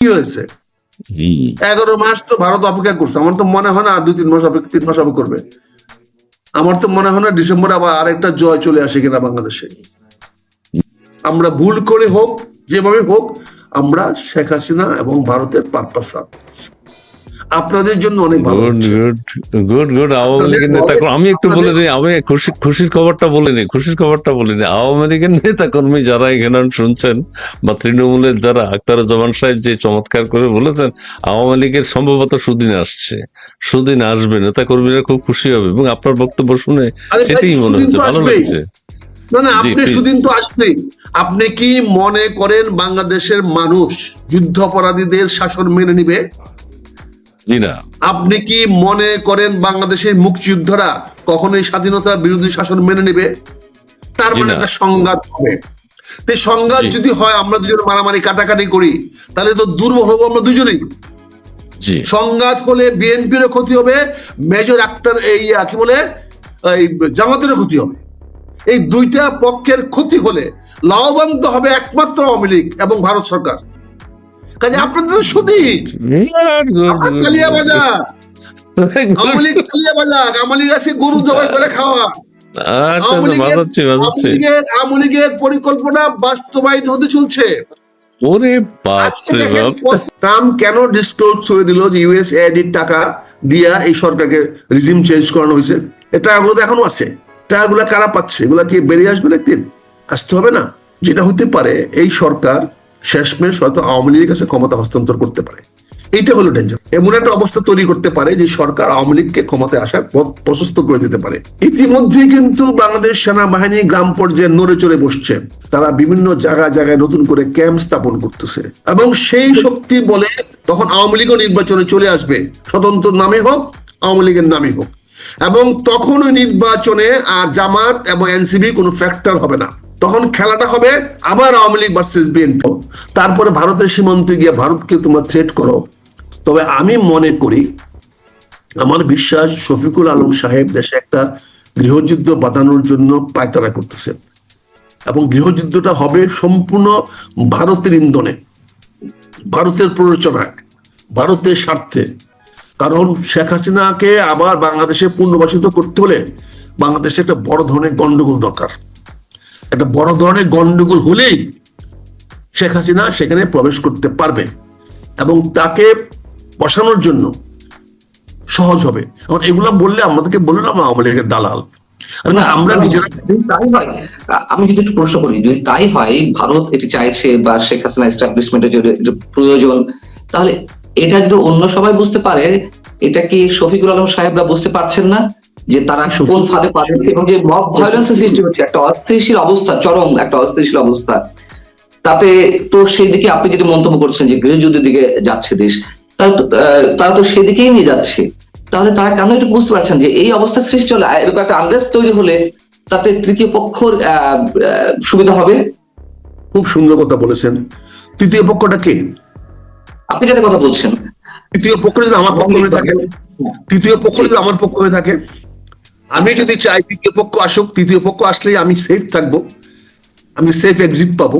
কি হয়েছে? এগারো মাস তো ভারত অপেক্ষা করছে। আমার তো মনে হয় না আর দুই তিন মাস অপেক্ষা তিন মাস অপেক্ষা করবে। আমার তো মনে হয় না ডিসেম্বরে আবার আরেকটা জয় চলে আসে কিনা বাংলাদেশে। আমরা ভুল করে হোক যেভাবে হোক আমরা শেখ হাসিনা এবং ভারতের পারপাস আপনাদের জন্য অনেক ভালো গুড গুড গুড আওয়ামী লীগের নেতা আমি একটু বলে দিই আমি খুশি খুশির খবরটা বলে নিই খুশির খবরটা বলে নিই। আওয়ামী লীগের নেতা কর্মী যারা এখানে শুনছেন বা তৃণমূলের যারা আক্তারুজ্জামান সাহেব যে চমৎকার করে বলেছেন আওয়ামী লীগের সম্ভবত সুদিন আসছে। সুদিন আসবে নেতা কর্মীরা খুব খুশি হবে এবং আপনার বক্তব্য শুনে সেটাই মনে হচ্ছে ভালো। লাগছে। না না আপনি সুদিন তো আসবেই। আপনি কি মনে করেন বাংলাদেশের মানুষ যুদ্ধ অপরাধীদের শাসন মেনে নিবে? আপনি কি মনে করেন বাংলাদেশের মুক্তিযোদ্ধারা কখনোই স্বাধীনতা বিরোধী শাসন মেনে নেবে? তার মানে একটা সংঘাত হবে। তো সংঘাত যদি হয় আমরা দুজন মারামারি কাটাকাটি করি তাহলে তো দুর্বল হব আমরা দুজনেই। সংঘাত হলে বিএনপিরও ক্ষতি হবে মেজর আক্তার এই কি বলে এই জামাতেরও ক্ষতি হবে। এই দুইটা পক্ষের ক্ষতি হলে লাভবান হবে একমাত্র আওয়ামী লীগ এবং ভারত সরকার। কাজে আপনাদের আওয়ামী লীগ বাজার। আওয়ামী লীগ আছে গরু জবাই করে খাওয়া। আচ্ছা আওয়ামী আচ্ছা লীগের পরিকল্পনা বাস্তবায়িত হতে চলছে। ওরে ট্রাম্প কেন ডিসক্লোজ করে দিল যে ইউএস এডির টাকা দিয়া এই সরকারকে রিজিম চেঞ্জ করানো হয়েছে? এই টাকাগুলো তো এখনও আছে। টাকাগুলো কারা পাচ্ছে? এগুলা কি বেরিয়ে আসবে একদিন? আসতে হবে না। যেটা হতে পারে এই সরকার শেষমেশ হয়তো আওয়ামী লীগের কাছে ক্ষমতা হস্তান্তর করতে পারে। এইটা হলো ডেঞ্জার এমন একটা অবস্থা তৈরি করতে পারে যে সরকার আওয়ামী লীগকে ক্ষমতায় আসার পথ প্রশস্ত করে দিতে পারে। ইতিমধ্যে কিন্তু বাংলাদেশ সেনাবাহিনী গ্রাম পর্যায়ে নড়ে চড়ে বসছে। তারা বিভিন্ন জায়গায় জায়গায় নতুন করে ক্যাম্প স্থাপন করতেছে। এবং সেই শক্তি বলে তখন আওয়ামী লীগও নির্বাচনে চলে আসবে। স্বতন্ত্র নামে হোক, আওয়ামী লীগের নামে হোক। এবং তখন ওই নির্বাচনে আর জামাত এবং এনসিবি কোনো ফ্যাক্টর হবে না। তখন খেলাটা হবে আবার আওয়ামী লীগ ভার্সেস বিএনপি তারপরে ভারতের সীমান্তে গিয়ে ভারতকে তোমরা থ্রেট করো। তবে আমি মনে করি, আমার বিশ্বাস শফিকুল আলম সাহেব দেশে একটা গৃহযুদ্ধ বাঁধানোর জন্য পায়তারা করতেছেন এবং গৃহযুদ্ধটা হবে সম্পূর্ণ ভারতের ইন্ধনে। ভারতের প্ররোচনায়, ভারতের স্বার্থে। কারণ শেখ হাসিনাকে আবার বাংলাদেশে পুনর্বাসিত করতে হলে বাংলাদেশে একটা বড় ধরনের গন্ডগোল দরকার। একটা বড় ধরনের গন্ডগোল হলেই শেখ হাসিনা সেখানে প্রবেশ করতে পারবে এবং তাকে বসানোর জন্য সহজ হবে। এখন এগুলা বললে আমাদেরকে বললে না আমরা আওয়ামী লীগের দালাল? না, আমরা নিজেরা তাই হয় আমি যদি একটু প্রশ্ন করি যদি তাই হয় ভারত এটি চাইছে বা শেখ হাসিনা এস্টাবলিশমেন্টের প্রয়োজন তাহলে এটা যদি অন্য সবাই বুঝতে পারে এটা কি শফিকুল আলম সাহেবরা বুঝতে পারছেন না? যে তারা কোন ফাঁদে পাচ্ছে এবং যে মব ভায়োলেন্সের সৃষ্টি হচ্ছে একটা অস্থিতিশীল অবস্থা চরম একটা অস্থিতিশীল অবস্থা। তাতে তো সেই দিকে আপনি যেটা মন্তব্য করছেন যে গৃহযুদ্ধের দিকে যাচ্ছে দেশ তারা তো তারা তো সেদিকেই নিয়ে যাচ্ছে। তাহলে তারা কেন এটা বুঝতে পারছেন যে এই অবস্থার সৃষ্টি হলে এরকম একটা আন্দাজ তৈরি হলে তাতে তৃতীয় পক্ষর সুবিধা হবে? খুব সুন্দর কথা বলেছেন। তৃতীয় পক্ষটা কে? আপনি যেটা কথা বলছেন। তৃতীয় পক্ষ যদি আমার পক্ষ হয়ে থাকে তৃতীয় পক্ষ যদি আমার পক্ষ হয়ে থাকে আমি যদি চাই তৃতীয় পক্ষ আসুক তৃতীয় পক্ষ আসলেই আমি সেফ থাকব। আমি সেফ এক্সিট পাবো।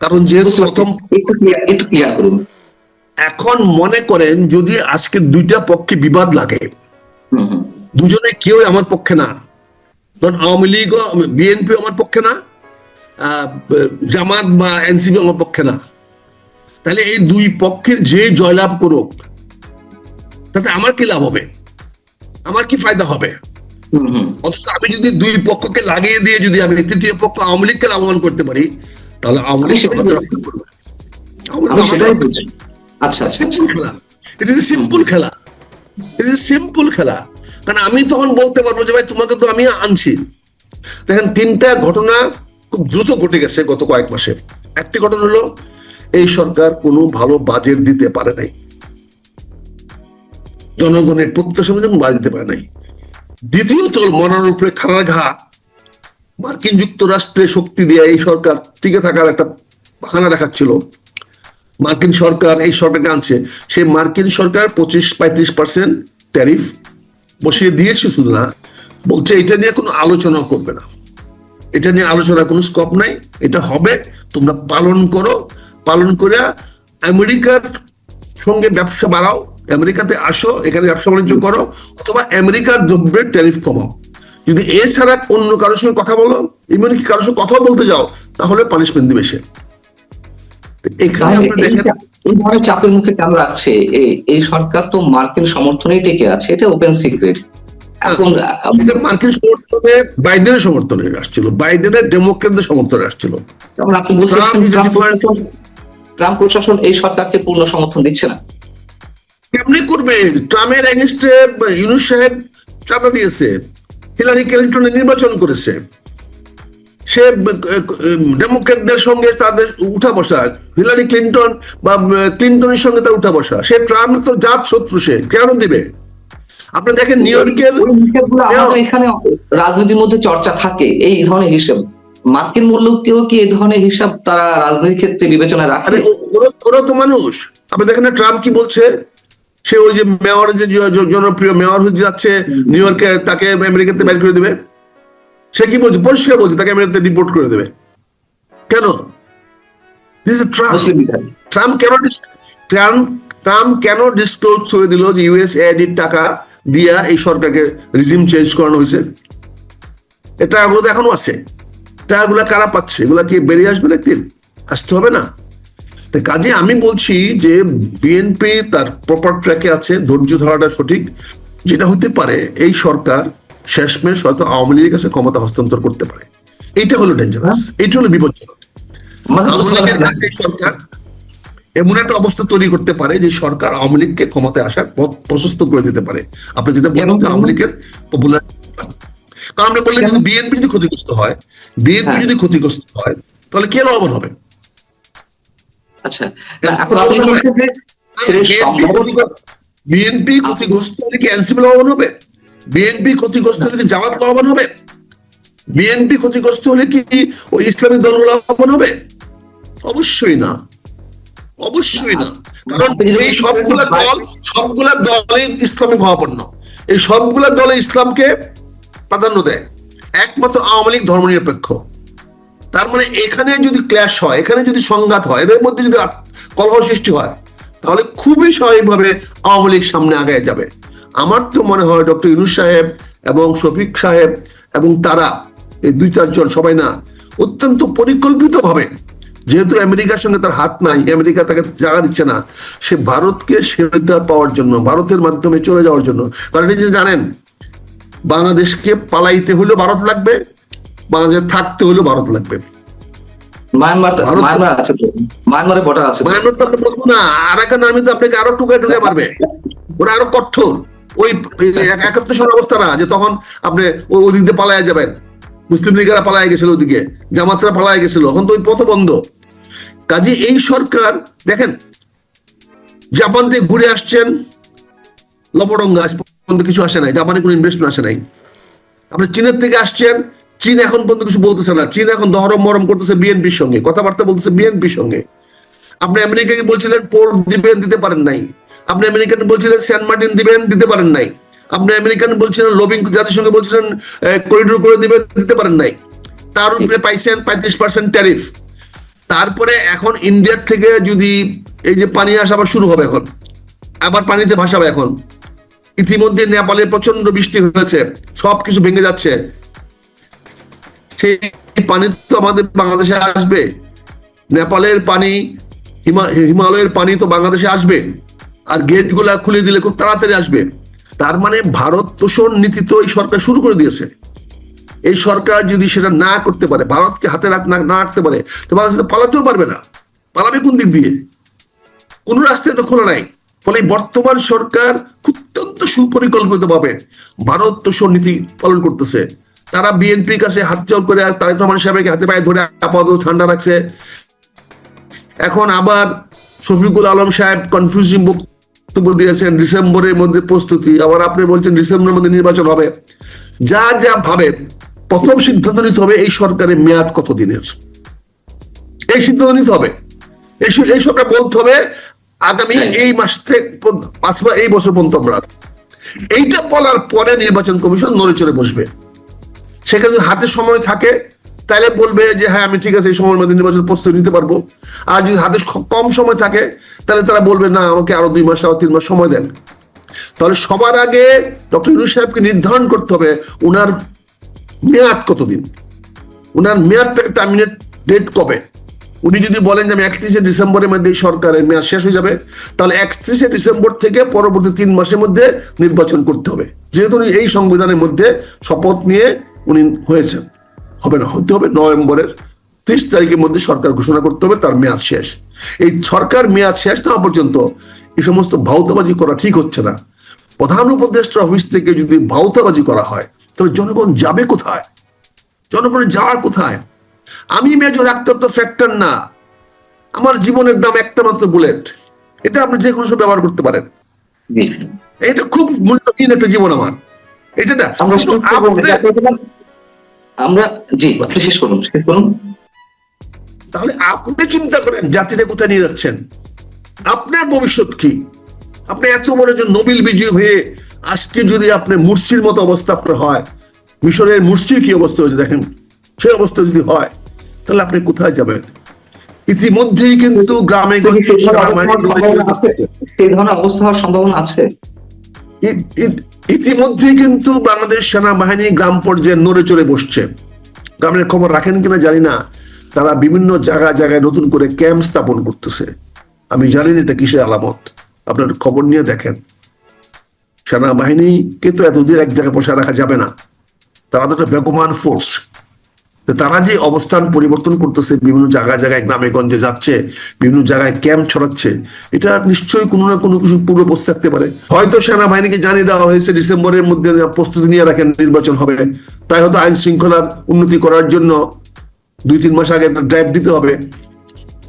কারণ যেহেতু প্রথম একটু ক্লিয়ার করুন। এখন মনে করেন যদি আজকে দুইটা পক্ষে বিবাদ লাগে। দুজনে কেউ আমার পক্ষে না। ধরুন আওয়ামী লীগ বিএনপি আমার পক্ষে না জামাত বা এনসিপি আমার পক্ষে না। তাহলে এই দুই পক্ষের যে জয়লাভ করুক তাতে আমার কি লাভ হবে? আমার কি ফায়দা হবে। অথচ আমি যদি দুই পক্ষকে লাগিয়ে দিয়ে যদি আমি তৃতীয় পক্ষ আওয়ামী লীগকে লাভবান করতে পারি তাহলে আওয়ামী লীগ রক্ষা বলছি। আচ্ছা আচ্ছা সিম্পল খেলা। ইট ইজ সিম্পল খেলা। ইট ইজ সিম্পল খেলা। কারণ আমি তখন বলতে পারব যে ভাই তোমাকে তো আমি আনছি। দেখেন তিনটা ঘটনা খুব দ্রুত ঘটে গেছে গত কয়েক মাসে। একটি ঘটনা হলো এই সরকার কোনো ভালো বাজেট দিতে পারে নাই। জনগণের প্রত্যাশা মতো বাজেট দিতে পারে নাই দ্বিতীয়ত মনার উপরে খাড়া ঘা মার্কিন যুক্তরাষ্ট্রে শক্তি দিয়ে এই সরকার টিকে থাকার একটা বাহানা দেখাচ্ছিল। মার্কিন সরকার এই সরকারকে আনছে। সেই মার্কিন সরকার পঁচিশ, পঁয়ত্রিশ পার্সেন্ট ট্যারিফ বসিয়ে দিয়েছে শুধু না, বলছে এটা নিয়ে কোনো আলোচনা করবে না। এটা নিয়ে আলোচনা কোনো স্কোপ নাই, এটা হবে, তোমরা পালন করো। পালন করে আমেরিকার সঙ্গে ব্যবসা বাড়াও আমেরিকাতে আসো এখানে ব্যবসা বাণিজ্য করো অথবা আমেরিকার দ্রব্যের ট্যারিফ কমাও। যদি এছাড়া অন্য কারোর সঙ্গে কথা বলো এমনকি কারোর সঙ্গে কথা বলতে যাও তাহলে পানিশমেন্ট দিবে সে। এখানে দেখেন চা- চাপের মুখে কেন রাখছে? এই- সরকার তো মার্কিন সমর্থনেই টিকে আছে এটা ওপেন সিক্রেট এখন এটা মার্কিন সমর্থনে বাইডেনের সমর্থনে আসছিল। বাইডেনের ডেমোক্রেটদের সমর্থনে আসছিল। আপনি বলছেন ট্রাম্প প্রশাসন এই সরকারকে পূর্ণ সমর্থন দিচ্ছে না। কেমনি করবে? ট্রাম্পের এগেনস্টে ইউনুস সাহেব চাঁদা দিয়েছে। হিলারি ক্লিন্টন নির্বাচন করেছে। সে ডেমোক্রেটদের সঙ্গে তাদের উঠা বসা হিলারি ক্লিন্টন বা ক্লিন্টনের সঙ্গে তার উঠা বসা। সে ট্রাম্প তো জাত শত্রু সে কেন দিবে? আপনি দেখেন নিউ ইয়র্কের আমাদের এখানে রাজনীতির মধ্যে চর্চা থাকে এই ধরনের হিসেব। মার্কিন মূল্যকেও কি এই ধরনের হিসাব তারা রাজনীতির ক্ষেত্রে বিবেচনায় রাখে? ওরা তো মানুষ। আপনি দেখেন ট্রাম্প কি বলছে? সে ওই যে মেয়র যে জনপ্রিয় মেয়র হয়ে যাচ্ছে নিউ ইয়র্কে তাকে আমেরিকাতে বের করে দেবে। সে কি বলছে? পরিষ্কার বলছে তাকে আমেরিকাতে রিপোর্ট করে দেবে। কেন? দিস ইজ ট্রাম্প ট্রাম্প কেন ট্রাম্প ট্রাম্প কেন ডিসক্লোজ করে দিল যে ইউএস এডির টাকা দিয়া এই সরকারকে রিজিম চেঞ্জ করানো হয়েছে? এই টাকাগুলো তো এখনও আছে। টাকাগুলো কারা পাচ্ছে? এগুলা কি বেরিয়ে আসবে না একদিন আসতে হবে না। তো কাজে আমি বলছি যে বিএনপি তার প্রপার ট্র্যাকে আছে ধৈর্য ধরাটা সঠিক। যেটা হতে পারে এই সরকার শেষমেশ হয়তো আওয়ামী লীগের কাছে ক্ষমতা হস্তান্তর করতে পারে। এটা হলো ডেঞ্জারাস এইটা হলো বিপজ্জনক। মানে সরকার এমন একটা অবস্থা তৈরি করতে পারে যে সরকার আওয়ামী লীগকে ক্ষমতায় আসার পথ প্রশস্ত করে দিতে পারে। আপনি যেটা বলছেন যে আওয়ামী লীগের পপুলার কারণ আমরা বললেন যদি বিএনপি যদি ক্ষতিগ্রস্ত হয় বিএনপি হ্যাঁ। যদি ক্ষতিগ্রস্ত হয় তাহলে কে লাভবান হবে? আচ্ছা এখন আপনি বিএনপি ক্ষতিগ্রস্ত হলে কি এনসিপি লাভবান হবে? বিএনপি ক্ষতিগ্রস্ত হলে কি জামাত লাভবান হবে? বিএনপি ক্ষতিগ্রস্ত হলে কি ওই ইসলামিক দলগুলো লাভবান হবে? অবশ্যই না। অবশ্যই না। কারণ এই সবগুলা দল সবগুলা দলে ইসলামিক ভাবাপন্ন এই সবগুলা দলে ইসলামকে প্রাধান্য দেয়। একমাত্র আওয়ামী লীগ ধর্মনিরপেক্ষ। তার মানে এখানে যদি ক্ল্যাশ হয়, এখানে যদি সংঘাত হয়, এদের মধ্যে যদি কলহ সৃষ্টি হয়, তাহলে খুবই স্বাভাবিকভাবে আওয়ামী লীগ সামনে আগায় যাবে। আমার তো মনে হয় ডক্টর ইনুস সাহেব এবং শফিক সাহেব এবং তারা, এই দুই চারজন, সবাই না, অত্যন্ত পরিকল্পিত ভাবে যেহেতু আমেরিকার সঙ্গে তার হাত নাই, আমেরিকা তাকে জায়গা দিচ্ছে না, সে ভারতকে শেরদার পাওয়ার জন্য, ভারতের মাধ্যমে চলে যাওয়ার জন্য। কারণ এই যে জানেন, বাংলাদেশকে পালাইতে হলেও ভারত লাগবে বাংলাদেশে থাকতে হলেও ভারত লাগবে। মায়ানমার মায়ানমার আছে তো। মায়ানমারে ভোটার আছে মায়ানমার তো আপনি বলব না। আরাকান আর্মি তো আপনাকে আরও টুকায় টুকায় মারবে ওরা আরও কঠোর। ওই একাত্তর সন অবস্থা না যে তখন আপনি ওই ওদিক দিয়ে পালায় যাবেন। মুসলিম লীগেরা পালায় গেছিল ওদিকে জামাতরা পালায় গেছিল এখন তো ওই পথ বন্ধ। কাজে এই সরকার দেখেন জাপান থেকে ঘুরে আসছেন লবডঙ্গা আজ পর্যন্ত কিছু আসে নাই জাপানে কোনো ইনভেস্টমেন্ট আসে নাই। আপনি চীনের থেকে আসছেন চীন এখন পর্যন্ত কিছু বলতেছে না। চীন এখন দহরম মরম করতেছে বিএনপির সঙ্গে। কথাবার্তা বলতেছে বিএনপির সঙ্গে। আপনি আমেরিকাকে বলছিলেন পোর্ট দিবেন, দিতে পারেন নাই। আপনি আমেরিকান বলছিলেন সেন্ট মার্টিন দিবেন, দিতে পারেন নাই। আপনি আমেরিকান বলছিলেন লোবিং জাতিসংঘ বলছিলেন করিডোর করে দিবেন, দিতে পারেন নাই। তার উপরে পাইছেন পঁয়ত্রিশ পার্সেন্ট ট্যারিফ তারপরে এখন ইন্ডিয়ার থেকে যদি এই যে পানি আসা আবার শুরু হবে এখন, আবার পানিতে ভাসাবে এখন। ইতিমধ্যে নেপালে প্রচণ্ড বৃষ্টি হয়েছে, সবকিছু ভেঙে যাচ্ছে। সেই পানি তো আমাদের বাংলাদেশে আসবে। নেপালের পানি, হিমা- হিমালয়ের পানি তো বাংলাদেশে আসবে। আর গেটগুলা খুলে দিলে খুব তাড়াতাড়ি আসবে। তার মানে ভারত তোষণ নীতি তো এই সরকার শুরু করে দিয়েছে। এই সরকার যদি সেটা না করতে পারে, ভারতকে হাতে রাখ, না রাখতে পারে, তো বাংলাদেশ তো পালাতেও পারবে না। পালাবে কোন দিক দিয়ে? কোন রাস্তায় তো খোলা নাই। ফলে বর্তমান সরকার অত্যন্ত সুপরিকল্পিত ভাবে ভারত তোষণ নীতি পালন করতেছে। তারা বিএনপির কাছে হাত জোর করে তারেক রহমান সাহেবকে হাতে পায়ে ধরে আপাতত ঠান্ডা রাখছে। এখন আবার শফিকুল আলম সাহেব কনফিউজিং বক্তব্য দিয়েছেন ডিসেম্বরের মধ্যে প্রস্তুতি। আবার আপনি বলছেন ডিসেম্বরের মধ্যে নির্বাচন হবে। যা যা ভাবে প্রথম সিদ্ধান্ত নিতে হবে এই সরকারের মেয়াদ কত দিনের এই সিদ্ধান্ত নিতে হবে। এই সরকার বলতে হবে আগামী হ্যাঁ। এই মাস থেকে পাঁচ এই বছর পর্যন্ত আমরা এইটা বলার পরে নির্বাচন কমিশন নড়ে চড়ে বসবে। সেখানে যদি হাতে সময় থাকে, তাহলে বলবে যে হ্যাঁ আমি ঠিক আছে, এই সময়ের মধ্যে নির্বাচন প্রস্তুতি নিতে পারব। আর যদি হাতে কম সময় থাকে, তাহলে তারা বলবে, না, আমাকে আরও দুই মাস আরও তিন মাস সময় দেন। তাহলে সবার আগে ডক্টর ইউনুস সাহেবকে নির্ধারণ করতে হবে ওনার মেয়াদ কতদিন? উনার মেয়াদটাকে টার্মিনেট ডেট কবে? উনি যদি বলেন যে, আমি একত্রিশে ডিসেম্বরের মধ্যে এই সরকারের মেয়াদ শেষ হয়ে যাবে, তাহলে একত্রিশে ডিসেম্বর থেকে পরবর্তী তিন মাসের মধ্যে নির্বাচন করতে হবে। যেহেতু উনি এই সংবিধানের মধ্যে শপথ নিয়ে উনি হয়েছেন হবে না হতে হবে নভেম্বরের ত্রিশ তারিখের মধ্যে সরকার ঘোষণা করতে হবে তার মেয়াদ শেষ। এই সরকার মেয়াদ শেষ না পর্যন্ত এই সমস্ত ভাউতাবাজি করা ঠিক হচ্ছে না। প্রধান উপদেষ্টা অফিস থেকে যদি ভাউতাবাজি করা হয় তাহলে জনগণ যাবে কোথায়? জনগণের যাওয়ার কোথায়? আমি মেজর আক্তার তো ফ্যাক্টর না। আমার জীবনের দাম একটা মাত্র বুলেট এটা আপনি যে কোনো সময় ব্যবহার করতে পারেন। এটা খুব মূল্যহীন একটা জীবন আমার। এটা না আমরা জি আপনি শেষ করুন শেষ করুন। তাহলে আপনি চিন্তা করেন জাতিটা কোথায় নিয়ে যাচ্ছেন? আপনার ভবিষ্যৎ কি? আপনি এত বড় যে নোবেল বিজয়ী হয়ে আজকে যদি আপনি মুর্শির মতো অবস্থা আপনার হয় মিশরের মুর্শির কি অবস্থা হয়েছে দেখেন? সেই অবস্থা যদি হয় তাহলে আপনি কোথায় যাবেন? ইতিমধ্যেই কিন্তু গ্রামে গঞ্জে সেই ধরনের অবস্থা হওয়ার সম্ভাবনা আছে? সেই ধরনের অবস্থা হওয়ার সম্ভাবনা আছে ই- ই- ইতিমধ্যেই কিন্তু বাংলাদেশ সেনাবাহিনী গ্রাম পর্যায়ে নড়ে চড়ে বসছে। গ্রামের খবর রাখেন কিনা জানি না। তারা বিভিন্ন জায়গায় জায়গায় নতুন করে ক্যাম্প স্থাপন করতেছে। আমি জানি না এটা কিসের আলামত। আপনার খবর নিয়ে দেখেন। সেনাবাহিনীকে তো এতদিন এক জায়গায় বসে রাখা যাবে না। তারা তো একটা বেগমান ফোর্স তারা যে অবস্থান পরিবর্তন করতেছে, বিভিন্ন জায়গায় জায়গায় গ্রামে গঞ্জে যাচ্ছে, বিভিন্ন জায়গায় ক্যাম্প ছড়াচ্ছে, এটা নিশ্চয়ই কোনো না কোনো কিছু পূর্ব থাকতে পারে। হয়তো সেনাবাহিনীকে জানিয়ে দেওয়া হয়েছে, ডিসেম্বরের মধ্যে প্রস্তুতি নিয়ে রাখেন, নির্বাচন হবে। তাই হয়তো আইন শৃঙ্খলার উন্নতি করার জন্য দুই তিন মাস আগে ড্রাইভ দিতে হবে।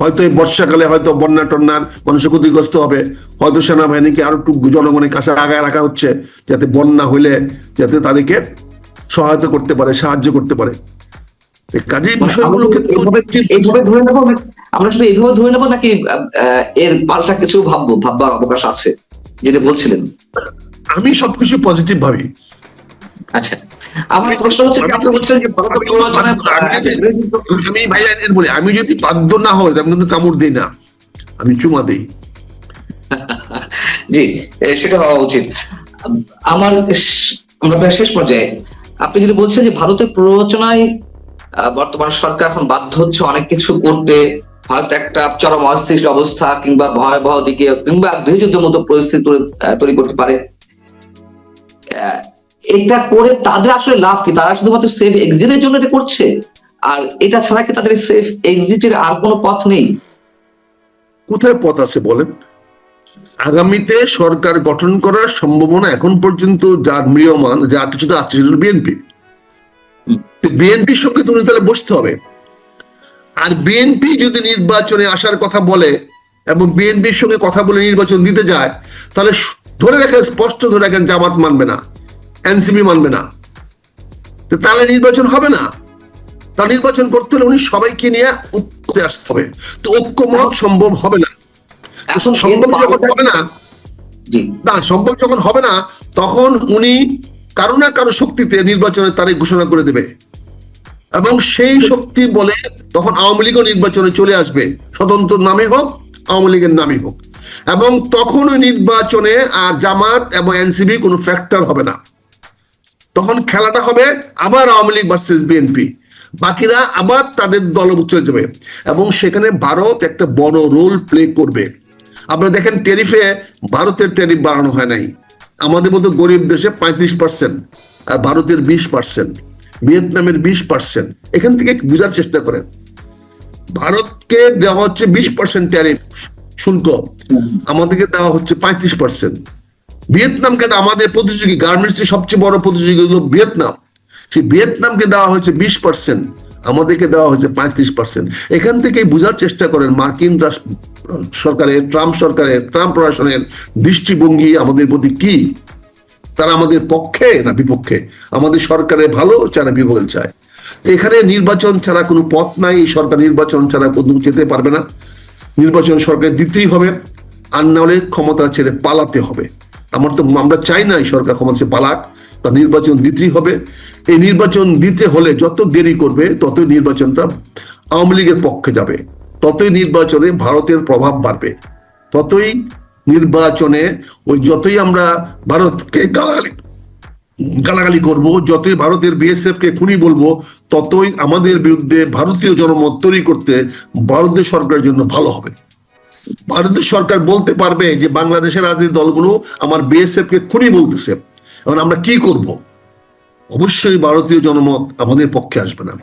হয়তো এই বর্ষাকালে হয়তো বন্যা টন্যার মানুষের ক্ষতিগ্রস্ত হবে। হয়তো সেনাবাহিনীকে আরও একটু জনগণের কাছে আগায় রাখা হচ্ছে, যাতে বন্যা হলে যাতে তাদেরকে সহায়তা করতে পারে, সাহায্য করতে পারে। এই বিষয়গুলোকে এইভাবে ধরে নেব আমরা শুধু এইভাবে ধরে নেব নাকি এর পাল্টা কিছু ভাববো ভাববার অবকাশ আছে যেটা বলছিলেন? আমি সবকিছু পজিটিভ ভাবি। আচ্ছা আমার প্রশ্ন হচ্ছে আপনি বলছেন যে আমি যদি বাধ্য- এর বলি আমি যদি না হই আমি কিন্তু কামড় দিই না। আমি চুমা দিই। জি সেটা হওয়া উচিত। আমার আমরা শেষ পর্যায়ে। আপনি যদি বলছেন যে ভারতের প্ররোচনায় বর্তমান সরকার এখন বাধ্য হচ্ছে অনেক কিছু করতে। হয়তো একটা চরম অস্থির অবস্থা কিংবা ভয়াবহ দিকে কিংবা গৃহযুদ্ধের মতো পরিস্থিতি তৈরি- করতে পারে। এটা করে তাদের আসলে লাভ কি? তারা শুধুমাত্র সেফ এক্সিটের জন্য এটা করছে? আর এটা ছাড়া কি তাদের সেফ এক্সিটের আর কোনো পথ নেই? কোথায় পথ আছে বলেন? আগামীতে সরকার গঠন করার সম্ভাবনা এখন পর্যন্ত যার মৃয়মান যা কিছুটা আছে সেটা বিএনপি। বিএনপির সঙ্গে তুমি তাহলে বসতে হবে। আর বিএনপি যদি নির্বাচনে আসার কথা বলে এবং বিএনপির সঙ্গে কথা বলে নির্বাচন দিতে যায় তাহলে ধরে রাখেন স্পষ্ট ধরে রাখেন জামাত মানবে না এনসিপি মানবে না। তাহলে নির্বাচন হবে না। তা নির্বাচন করতে হলে উনি সবাইকে নিয়ে ঐক্যতে আসতে হবে। তো ঐক্যমত সম্ভব হবে না। এখন সম্ভব যখন হবে না না সম্ভব যখন হবে না তখন উনি কারও না কারও শক্তিতে নির্বাচনের তারিখ ঘোষণা করে দেবে। এবং সেই শক্তি বলে তখন আওয়ামী লীগও নির্বাচনে চলে আসবে। স্বতন্ত্র নামে হোক, আওয়ামী লীগের নামে হোক। এবং তখন ওই নির্বাচনে আর জামাত এবং এনসিবি কোনো ফ্যাক্টর হবে না। তখন খেলাটা হবে আবার আওয়ামী লীগ ভার্সেস বিএনপি বাকিরা আবার তাদের দলভুক্ত হয়ে যাবে এবং সেখানে ভারত একটা বড় রোল প্লে করবে। আপনারা দেখেন টেরিফে ভারতের টেরিফ বাড়ানো হয় নাই। আমাদের মতো গরিব দেশে পঁয়ত্রিশ পার্সেন্ট আর ভারতের বিশ পার্সেন্ট ভিয়েতনামের বিশ পার্সেন্ট এখান থেকে বোঝার চেষ্টা করেন। ভারতকে দেওয়া হচ্ছে বিশ পার্সেন্ট ট্যারিফ শুল্ক। আমাদেরকে দেওয়া হচ্ছে পঁয়ত্রিশ পার্সেন্ট ভিয়েতনামকে তো আমাদের প্রতিযোগী গার্মেন্টস এর সবচেয়ে বড় প্রতিযোগী হলো ভিয়েতনাম। সেই ভিয়েতনামকে দেওয়া হয়েছে বিশ পার্সেন্ট আমাদেরকে দেওয়া হয়েছে পঁয়ত্রিশ পার্সেন্ট এখান থেকে বোঝার চেষ্টা করেন মার্কিন সরকারের, ট্রাম্প সরকারের, ট্রাম্প প্রশাসনের দৃষ্টিভঙ্গি আমাদের প্রতি কি? তারা আমাদের পক্ষে না বিপক্ষে? আমাদের সরকারের ভালো চায় না বিপক্ষে চায়? এখানে নির্বাচন ছাড়া কোনো পথ নাই, এই সরকার নির্বাচন ছাড়া কোথাও যেতে পারবে না। নির্বাচন সরকার দিতেই হবে, আর না হলে ক্ষমতা ছেড়ে পালাতে হবে। আমার তো, আমরা চাই না এই সরকার ক্ষমতা ছেড়ে পালাক, তা নির্বাচন দিতেই হবে। এই নির্বাচন দিতে হলে যত দেরি করবে, ততই নির্বাচনটা আওয়ামী লীগের পক্ষে যাবে। ততই নির্বাচনে ভারতের প্রভাব বাড়বে। ততই নির্বাচনে ওই যতই আমরা ভারতকে গালাগালি গালাগালি করব, যতই ভারতের বিএসএফ কে খুনি বলব, ততই আমাদের বিরুদ্ধে ভারতীয় জনমত তৈরি করতে ভারতীয় সরকারের জন্য ভালো হবে। ভারতীয় সরকার বলতে পারবে যে বাংলাদেশের রাজনৈতিক দলগুলো আমার বিএসএফ কে খুনি বলতেছে। এখন আমরা কি করব? অবশ্যই ভারতীয় জনমত আমাদের পক্ষে আসবে না।